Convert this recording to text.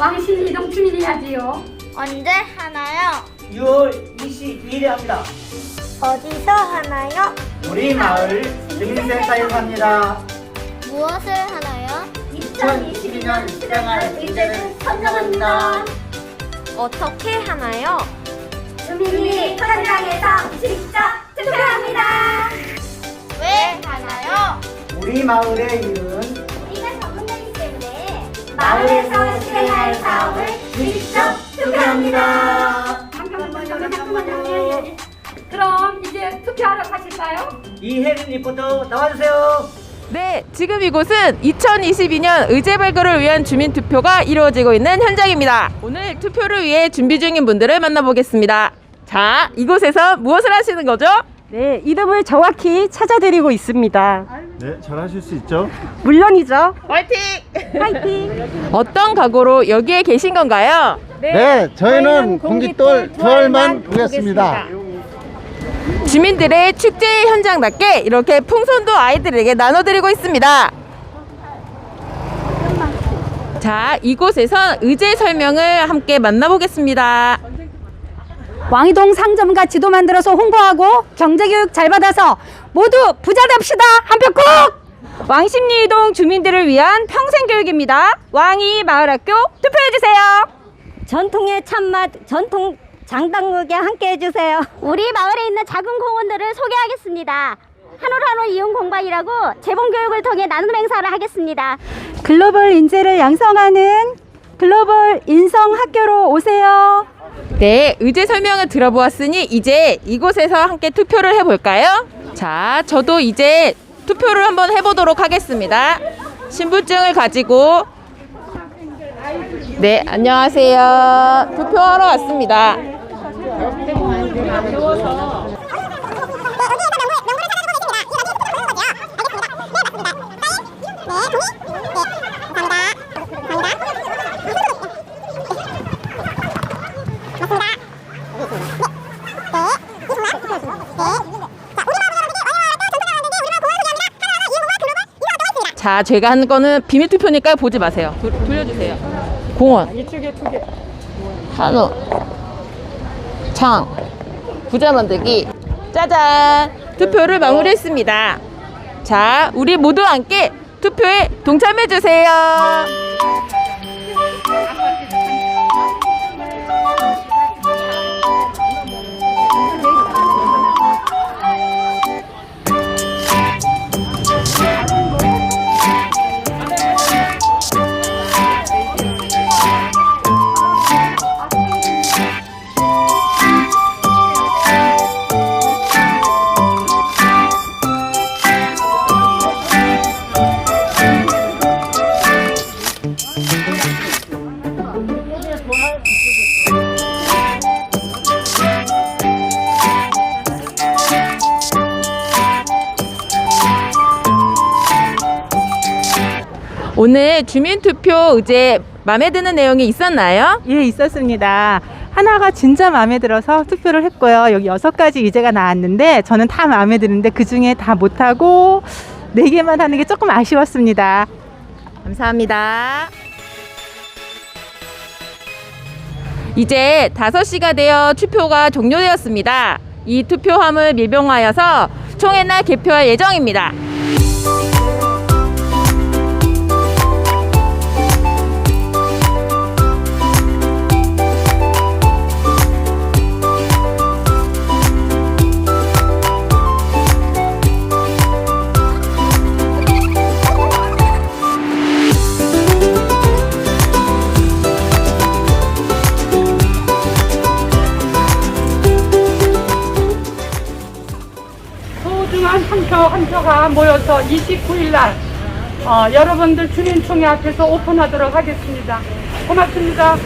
이동 주민이야지요. 언제 하나요? 6월 22일에 합니다. 어디서 하나요? 우리 마을 주민센터에서 합니다. 무엇을 하나요? 2022년 수령할 의제를 선정합니다. 어떻게 하나요? 주민이 현장에서 직접 투표합니다. 왜 하나요? 우리 마을의 일은 우리가 전문가이기 때문에 마을에서 실행할 투표합니다. 잠깐만요. 잠깐만요. 그럼 이제 투표하러 가실까요? 이혜린 리포터 나와주세요. 네, 지금 이곳은 2022년 의제 발굴을 위한 주민 투표가 이루어지고 있는 현장입니다. 오늘 투표를 위해 준비 중인 분들을 만나보겠습니다. 자, 이곳에서 무엇을 하시는 거죠? 네, 이름을 정확히 찾아드리고 있습니다. 네, 잘 하실 수 있죠? 물론이죠. 화이팅! 파이팅! 어떤 각오로 여기에 계신 건가요? 네, 저희는 공깃돌 투알만 보겠습니다. 주민들의 축제 현장답게 이렇게 풍선도 아이들에게 나눠드리고 있습니다. 자, 이곳에선 의제 설명을 함께 만나보겠습니다. 왕이동 상점과 지도 만들어서 홍보하고 경제교육 잘 받아서 모두 부자 됩시다. 한 표 꼭! 왕십리 이동 주민들을 위한 평생교육입니다. 왕이 마을학교 투표해주세요. 전통의 참맛, 전통 장당국에 함께 해주세요. 우리 마을에 있는 작은 공원들을 소개하겠습니다. 한올 한올 이용 공방이라고 재봉 교육을 통해 나눔 행사를 하겠습니다. 글로벌 인재를 양성하는 글로벌 인성 학교로 오세요. 네, 의제 설명을 들어보았으니 이제 이곳에서 함께 투표를 해볼까요? 자, 저도 이제 투표를 한번 해보도록 하겠습니다. 신분증을 가지고 네, 안녕하세요. 투표하러 왔습니다. 자, 제가 하는 거는 비밀 투표니까 보지 마세요. 돌, 돌려주세요. 공원. 이쪽에 두 개. 한우. 창. 부자 만들기. 짜잔. 투표를 마무리했습니다. 자, 우리 모두 함께 투표에 동참해 주세요. 오늘 주민투표 의제 마음에 드는 내용이 있었나요? 예, 있었습니다. 하나가 진짜 마음에 들어서 투표를 했고요. 여기 여섯 가지 의제가 나왔는데 저는 다 마음에 드는데 그 중에 다 못하고 네 개만 하는 게 조금 아쉬웠습니다. 감사합니다. 이제 5시가 되어 투표가 종료되었습니다. 이 투표함을 밀봉하여서 총회 날 개표할 예정입니다. 한한표한 표가 모여서 29일 날 어, 여러분들 주민총회 앞에서 오픈하도록 하겠습니다. 고맙습니다.